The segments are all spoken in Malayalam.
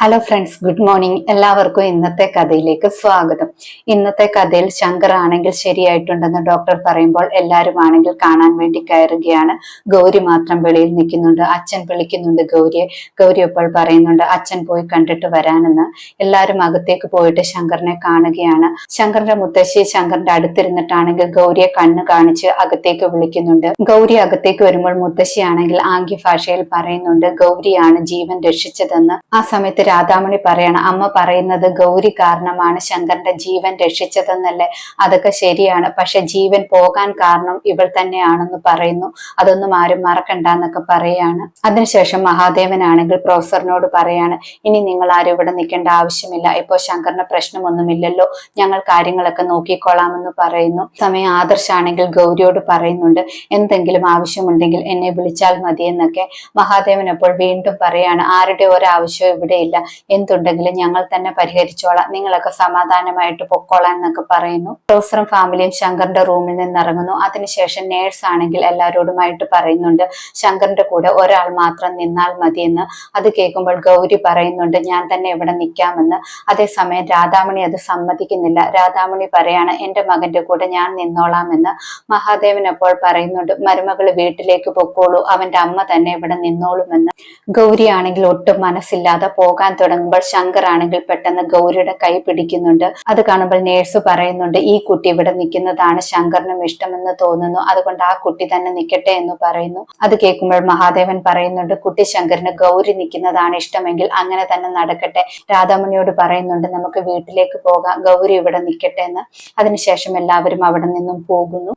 ഹലോ ഫ്രണ്ട്സ് ഗുഡ് മോർണിംഗ് എല്ലാവർക്കും ഇന്നത്തെ കഥയിലേക്ക് സ്വാഗതം. ഇന്നത്തെ കഥയിൽ ശങ്കർ ആണെങ്കിൽ ശരിയായിട്ടുണ്ടെന്ന് ഡോക്ടർ പറയുമ്പോൾ എല്ലാവരും ആണെങ്കിൽ കാണാൻ വേണ്ടി കയറുകയാണ്. ഗൗരി മാത്രം വെളിയിൽ നിൽക്കുന്നുണ്ട്. അച്ഛൻ വിളിക്കുന്നുണ്ട് ഗൗരിയെ. ഗൗരി അപ്പോൾ പറയുന്നുണ്ട് അച്ഛൻ പോയി കണ്ടിട്ട് വരാനെന്ന്. എല്ലാവരും അകത്തേക്ക് പോയിട്ട് ശങ്കറിനെ കാണുകയാണ്. ശങ്കറിന്റെ മുത്തശ്ശി ശങ്കറിന്റെ അടുത്തിരുന്നിട്ടാണെങ്കിൽ ഗൗരിയെ കണ്ണ് കാണിച്ച് അകത്തേക്ക് വിളിക്കുന്നുണ്ട്. ഗൗരി അകത്തേക്ക് വരുമ്പോൾ മുത്തശ്ശിയാണെങ്കിൽ ആംഗ്യ ഭാഷയിൽ പറയുന്നുണ്ട് ഗൗരിയാണ് ജീവൻ രക്ഷിച്ചതെന്ന്. ആ സമയത്ത് രാധാമണി പറയണം അമ്മ പറയുന്നത് ഗൗരി കാരണമാണ് ശങ്കറിന്റെ ജീവൻ രക്ഷിച്ചതെന്നല്ലേ? അതൊക്കെ ശരിയാണ്. പക്ഷെ ജീവൻ പോകാൻ കാരണം ഇവൾ തന്നെയാണെന്ന് പറയുന്നു. അതൊന്നും ആരും മറക്കണ്ട എന്നൊക്കെ പറയാണ്. അതിനുശേഷം മഹാദേവനാണെങ്കിൽ പ്രൊഫസറിനോട് പറയാണ് ഇനി നിങ്ങൾ ആരും ഇവിടെ നിൽക്കേണ്ട ആവശ്യമില്ല. ഇപ്പോൾ ശങ്കറിന് പ്രശ്നമൊന്നുമില്ലല്ലോ. ഞങ്ങൾ കാര്യങ്ങളൊക്കെ നോക്കിക്കൊള്ളാമെന്ന് പറയുന്നു. സമയം ആദർശാണെങ്കിൽ ഗൗരിയോട് പറയുന്നുണ്ട് എന്തെങ്കിലും ആവശ്യമുണ്ടെങ്കിൽ എന്നെ വിളിച്ചാൽ മതി എന്നൊക്കെ മഹാദേവൻ അപ്പോൾ വീണ്ടും പറയാണ് ആരുടെ ഒരാവശ്യവും ഇവിടെ ഇല്ല എന്തുണ്ടെങ്കിലും ഞങ്ങൾ തന്നെ പരിഹരിച്ചോളാം. നിങ്ങളൊക്കെ സമാധാനമായിട്ട് പൊക്കോളാം എന്നൊക്കെ പറയുന്നു. പ്രൊഫസറും ഫാമിലിയും ശങ്കറിന്റെ റൂമിൽ നിന്ന് ഇറങ്ങുന്നു അതിനുശേഷം നേഴ്സ് ആണെങ്കിൽ എല്ലാവരോടുമായിട്ട് പറയുന്നുണ്ട് ശങ്കറിന്റെ കൂടെ ഒരാൾ മാത്രം നിന്നാൽ മതിയെന്ന്. അത് കേൾക്കുമ്പോൾ ഗൗരി പറയുന്നുണ്ട് ഞാൻ തന്നെ ഇവിടെ നിൽക്കാമെന്ന്. അതേസമയം രാധാമണി അത് സമ്മതിക്കുന്നില്ല. രാധാമണി പറയാണ് എന്റെ മകന്റെ കൂടെ ഞാൻ നിന്നോളാമെന്ന്. മഹാദേവൻ അപ്പോൾ പറയുന്നുണ്ട് മരുമകൾ വീട്ടിലേക്ക് പൊക്കോളൂ. അവന്റെ അമ്മ തന്നെ ഇവിടെ നിന്നോളുമെന്ന്. ഗൗരി ആണെങ്കിൽ ഒട്ടും മനസ്സില്ലാതെ പോകാൻ തുടങ്ങുമ്പോൾ ശങ്കർ ആണെങ്കിൽ പെട്ടെന്ന് ഗൗരിയുടെ കൈ പിടിക്കുന്നുണ്ട്. അത് കാണുമ്പോൾ നേഴ്സ് പറയുന്നുണ്ട് ഈ കുട്ടി ഇവിടെ നിൽക്കുന്നതാണ് ശങ്കറിനും ഇഷ്ടമെന്ന് തോന്നുന്നു. അതുകൊണ്ട് ആ കുട്ടി തന്നെ നിൽക്കട്ടെ എന്ന് പറയുന്നു. അത് കേൾക്കുമ്പോൾ മഹാദേവൻ പറയുന്നുണ്ട് കുട്ടി ശങ്കറിന് ഗൗരി നിൽക്കുന്നതാണ് ഇഷ്ടമെങ്കിൽ അങ്ങനെ തന്നെ നടക്കട്ടെ. രാധാമണിയോട് പറയുന്നുണ്ട് നമുക്ക് വീട്ടിലേക്ക് പോകാം. ഗൗരി ഇവിടെ നിൽക്കട്ടെ എന്ന്. അതിനുശേഷം എല്ലാവരും അവിടെ നിന്നും പോകുന്നു.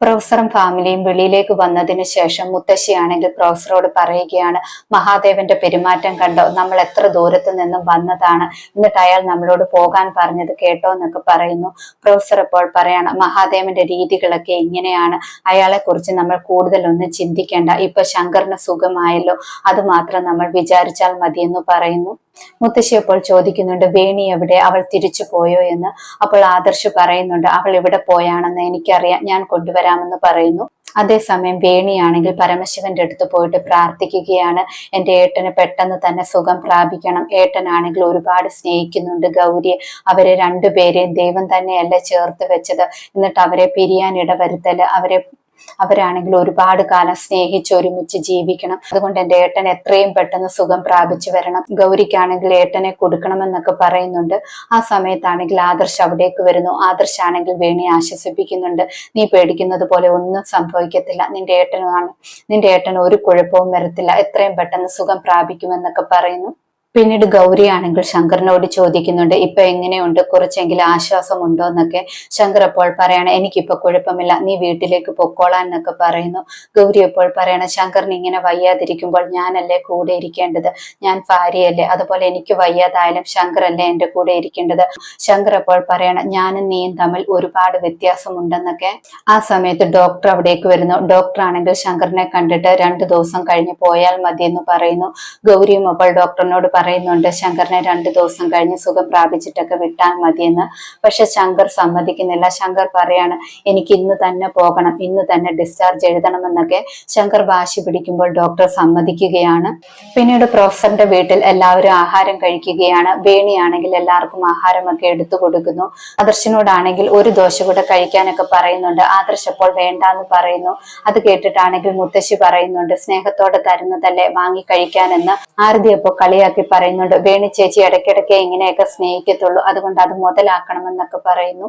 പ്രൊഫസറും ഫാമിലിയും വെളിയിലേക്ക് വന്നതിന് ശേഷം മുത്തശ്ശിയാണെങ്കിൽ പ്രൊഫസറോട് പറയുകയാണ് മഹാദേവന്റെ പെരുമാറ്റം കണ്ടോ? നമ്മൾ എത്ര ദൂരത്ത് നിന്നും വന്നതാണ്? എന്നിട്ട് അയാൾ നമ്മളോട് പോകാൻ പറഞ്ഞത് കേട്ടോ എന്നൊക്കെ പറയുന്നു. പ്രൊഫസർ ഇപ്പോൾ പറയാണ് മഹാദേവന്റെ രീതികളൊക്കെ ഇങ്ങനെയാണ്. അയാളെ കുറിച്ച് നമ്മൾ കൂടുതലൊന്നും ചിന്തിക്കേണ്ട. ഇപ്പൊ ശങ്കറിന് സുഖമായല്ലോ. അത് മാത്രം നമ്മൾ വിചാരിച്ചാൽ മതിയെന്ന് പറയുന്നു. മുത്തശ്ശി അപ്പോൾ ചോദിക്കുന്നുണ്ട് വേണി എവിടെ? അവൾ തിരിച്ചു പോയോ എന്ന്? അപ്പോൾ ആദർശ് പറയുന്നുണ്ട് അവൾ എവിടെ പോയാണെന്ന് എനിക്കറിയാം. ഞാൻ കൊണ്ടുവരാമെന്ന് പറയുന്നു. അതേസമയം വേണിയാണെങ്കിൽ പരമശിവന്റെ അടുത്ത് പോയിട്ട് പ്രാർത്ഥിക്കുകയാണ്. എന്റെ ഏട്ടന് പെട്ടെന്ന് തന്നെ സുഖം പ്രാപിക്കണം. ഏട്ടനാണെങ്കിൽ ഒരുപാട് സ്നേഹിക്കുന്നുണ്ട് ഗൗരിയെ. അവരെ രണ്ടുപേരെയും ദൈവം തന്നെയല്ല ചേർത്ത് വെച്ചത്. എന്നിട്ട് അവരെ പിരിയാൻ ഇടവരുത്തൽ. അവരെ അവരാണെങ്കിൽ ഒരുപാട് കാലം സ്നേഹിച്ച് ഒരുമിച്ച് ജീവിക്കണം. അതുകൊണ്ട് എന്റെ ഏട്ടൻ എത്രയും പെട്ടെന്ന് സുഖം പ്രാപിച്ചു വരണം. ഗൗരിക്കാണെങ്കിൽ ഏട്ടനെ കൊടുക്കണമെന്നൊക്കെ പറയുന്നുണ്ട്. ആ സമയത്താണെങ്കിൽ ആദർശ് അവിടേക്ക് വരുന്നു. ആദർശ് ആണെങ്കിൽ വേണി ആശ്വസിപ്പിക്കുന്നുണ്ട്. നീ പേടിക്കുന്നത് പോലെ ഒന്നും സംഭവിക്കത്തില്ല. നിന്റെ ഏട്ടനുമാണ്. നിന്റെ ഏട്ടൻ ഒരു കുഴപ്പവും വരത്തില്ല. എത്രയും പെട്ടെന്ന് സുഖം പ്രാപിക്കുമെന്നൊക്കെ പറയുന്നു. പിന്നീട് ഗൗരി ആണെങ്കിൽ ശങ്കറിനോട് ചോദിക്കുന്നുണ്ട് ഇപ്പൊ എങ്ങനെയുണ്ട്? കുറച്ചെങ്കിലും ആശ്വാസമുണ്ടോ? എന്നൊക്കെ ശങ്കർ അപ്പോൾ പറയണ എനിക്കിപ്പോ കുഴപ്പമില്ല. നീ വീട്ടിലേക്ക് പൊക്കോളാൻ എന്നൊക്കെ പറയുന്നു. ഗൗരി അപ്പോൾ പറയണ ശങ്കറിന് ഇങ്ങനെ വയ്യാതിരിക്കുമ്പോൾ ഞാനല്ലേ കൂടെ ഇരിക്കേണ്ടത്? ഞാൻ ഭാര്യയല്ലേ. അതുപോലെ എനിക്ക് വയ്യാതായാലും ശങ്കറല്ലേ എന്റെ കൂടെ ഇരിക്കേണ്ടത്? ശങ്കർ അപ്പോൾ പറയണ ഞാനും നീയും തമ്മിൽ ഒരുപാട് വ്യത്യാസമുണ്ടെന്നൊക്കെ ആ സമയത്ത് ഡോക്ടർ അവിടേക്ക് വരുന്നു. ഡോക്ടർ ആണെങ്കിൽ ശങ്കറിനെ കണ്ടിട്ട് രണ്ടു ദിവസം കഴിഞ്ഞ് പോയാൽ മതി എന്ന് പറയുന്നു. ഗൗരിയും അപ്പോൾ ഡോക്ടറിനോട് പറയുന്നുണ്ട് ശങ്കറിനെ രണ്ടു ദിവസം കഴിഞ്ഞ് സുഖം പ്രാപിച്ചിട്ടൊക്കെ വിട്ടാൽ മതിയെന്ന്. പക്ഷെ ശങ്കർ സമ്മതിക്കുന്നില്ല. ശങ്കർ പറയാണ് എനിക്ക് ഇന്ന് തന്നെ പോകണം ഇന്ന് തന്നെ ഡിസ്ചാർജ് എഴുതണമെന്നൊക്കെ. ശങ്കർ വാശി പിടിക്കുമ്പോൾ ഡോക്ടർ സമ്മതിക്കുകയാണ്. പിന്നീട് പ്രൊഫസറിന്റെ വീട്ടിൽ എല്ലാവരും ആഹാരം കഴിക്കുകയാണ്. വേണിയാണെങ്കിൽ എല്ലാവർക്കും ആഹാരമൊക്കെ എടുത്തു കൊടുക്കുന്നു. ആദർശനോടാണെങ്കിൽ ഒരു ദോശ കൂടെ കഴിക്കാനൊക്കെ പറയുന്നുണ്ട്. ആദർശ് അപ്പോൾ വേണ്ടെന്ന് പറയുന്നു. അത് കേട്ടിട്ടാണെങ്കിൽ മുത്തശ്ശി പറയുന്നുണ്ട് സ്നേഹത്തോടെ തരുന്നതല്ലേ വാങ്ങി കഴിക്കാനെന്ന്. ആരതി അപ്പോൾ കളിയാക്കി പറയുന്നുണ്ട് വേണു ചേച്ചി ഇടയ്ക്കിടയ്ക്ക് ഇങ്ങനെയൊക്കെ സ്നേഹിക്കത്തുള്ളൂ അതുകൊണ്ട് അത് മുതലാക്കണമെന്നൊക്കെ പറയുന്നു.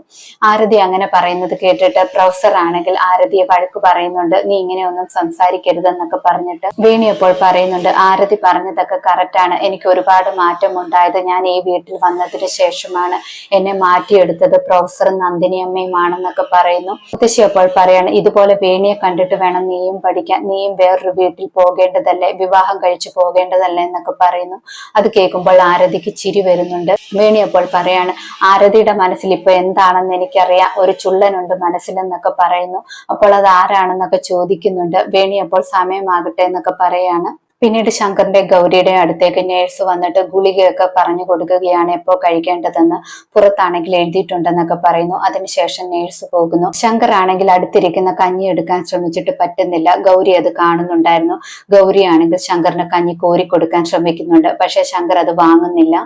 ആരതി അങ്ങനെ പറയുന്നത് കേട്ടിട്ട് പ്രൊഫസർ ആണെങ്കിൽ ആരതിയെ വഴക്ക് പറയുന്നുണ്ട് നീ ഇങ്ങനെയൊന്നും സംസാരിക്കരുതെന്നൊക്കെ പറഞ്ഞിട്ട്. വേണു അപ്പോൾ പറയുന്നുണ്ട് ആരതി പറഞ്ഞതൊക്കെ കറക്റ്റാണ് എനിക്ക് ഒരുപാട് മാറ്റം ഉണ്ടായത് ഞാൻ ഈ വീട്ടിൽ വന്നതിന് ശേഷമാണ്. എന്നെ മാറ്റിയെടുത്തത് പ്രൊഫസർ നന്ദിനി ആണെന്നൊക്കെ പറയുന്നു. മുത്തശ്ശി അപ്പോൾ പറയാണ് ഇതുപോലെ വേണിയെ കണ്ടിട്ട് വേണം നീയും പഠിക്കാൻ നീയും വേറൊരു വീട്ടിൽ പോകേണ്ടതല്ലേ വിവാഹം കഴിച്ചു പോകേണ്ടതല്ലേ എന്നൊക്കെ പറയുന്നു. അത് കേൾക്കുമ്പോൾ ആരതിക്ക് ചിരി വരുന്നുണ്ട്. വേണി അപ്പോൾ പറയാണ് ആരതിയുടെ മനസ്സിൽ ഇപ്പൊ എന്താണെന്ന് എനിക്കറിയാം. ഒരു ചുള്ളനുണ്ട് മനസ്സിലെന്നൊക്കെ പറയുന്നു. അപ്പോൾ അത് ആരാണെന്നൊക്കെ ചോദിക്കുന്നുണ്ട്. വേണി അപ്പോൾ സമയമാകട്ടെ എന്നൊക്കെ പറയാണ്. പിന്നീട് ശങ്കറിന്റെ ഗൗരിയുടെ അടുത്തേക്ക് നേഴ്സ് വന്നിട്ട് ഗുളികയൊക്കെ പറഞ്ഞു കൊടുക്കുകയാണ് എപ്പോ കഴിക്കേണ്ടതെന്ന് പുറത്താണെങ്കിൽ എഴുതിയിട്ടുണ്ടെന്നൊക്കെ പറയുന്നു. അതിനുശേഷം നേഴ്സ് പോകുന്നു. ശങ്കർ ആണെങ്കിൽ അടുത്തിരിക്കുന്ന കഞ്ഞി എടുക്കാൻ ശ്രമിച്ചിട്ട് പറ്റുന്നില്ല. ഗൗരി അത് കാണുന്നുണ്ടായിരുന്നു. ഗൗരി ആണെങ്കിൽ ശങ്കറിന് കഞ്ഞി കോരി കൊടുക്കാൻ ശ്രമിക്കുന്നുണ്ട്. പക്ഷെ ശങ്കർ അത് വാങ്ങുന്നില്ല.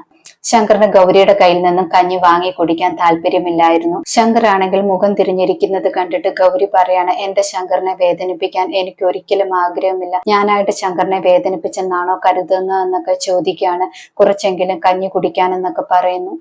ശങ്കറിന് ഗൗരിയുടെ കയ്യിൽ നിന്നും കഞ്ഞി വാങ്ങി കുടിക്കാൻ താല്പര്യമില്ലായിരുന്നു. ശങ്കർ ആണെങ്കിൽ മുഖം തിരിഞ്ഞിരിക്കുന്നത് കണ്ടിട്ട് ഗൗരി പറയാണ് എന്റെ ശങ്കറിനെ വേദനിപ്പിക്കാൻ എനിക്ക് ഒരിക്കലും ആഗ്രഹമില്ല. ഞാനായിട്ട് ശങ്കറിനെ വേദനിപ്പിച്ചെന്നാണോ കരുതുന്നതെന്നൊക്കെ ചോദിക്കുകയാണ്. കുറച്ചെങ്കിലും കഞ്ഞി കുടിക്കാനെന്നൊക്കെ പറയുന്നു.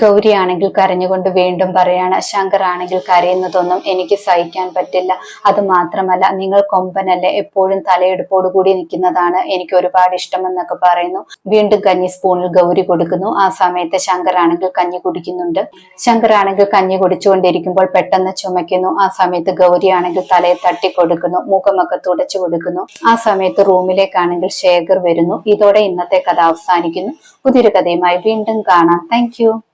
ഗൗരി ആണെങ്കിൽ കരഞ്ഞുകൊണ്ട് വീണ്ടും പറയാണ് ശങ്കർ ആണെങ്കിൽ കരയുന്നതൊന്നും എനിക്ക് സഹിക്കാൻ പറ്റില്ല. അത് മാത്രമല്ല നിങ്ങൾ കൊമ്പനല്ലേ എപ്പോഴും തലയെടുപ്പോടുകൂടി നിൽക്കുന്നതാണ് എനിക്ക് ഒരുപാട് ഇഷ്ടമെന്നൊക്കെ പറയുന്നു. വീണ്ടും കഞ്ഞി സ്പൂണിൽ ഗൗരി കൊടുക്കുന്നു. ആ സമയത്ത് ശങ്കറാണെങ്കിൽ കഞ്ഞി കുടിക്കുന്നുണ്ട്. ശങ്കറാണെങ്കിൽ കഞ്ഞി കുടിച്ചുകൊണ്ടിരിക്കുമ്പോൾ പെട്ടെന്ന് ചുമയ്ക്കുന്നു. ആ സമയത്ത് ഗൗരി ആണെങ്കിൽ തലയെ തട്ടി കൊടുക്കുന്നു. മുഖമൊക്കെ തുടച്ചു കൊടുക്കുന്നു. ആ സമയത്ത് റൂമിലേക്കാണെങ്കിൽ ശേഖർ വരുന്നു. ഇതോടെ ഇന്നത്തെ കഥ അവസാനിക്കുന്നു. പുതിയൊരു കഥയുമായി വീണ്ടും കാണാം. താങ്ക്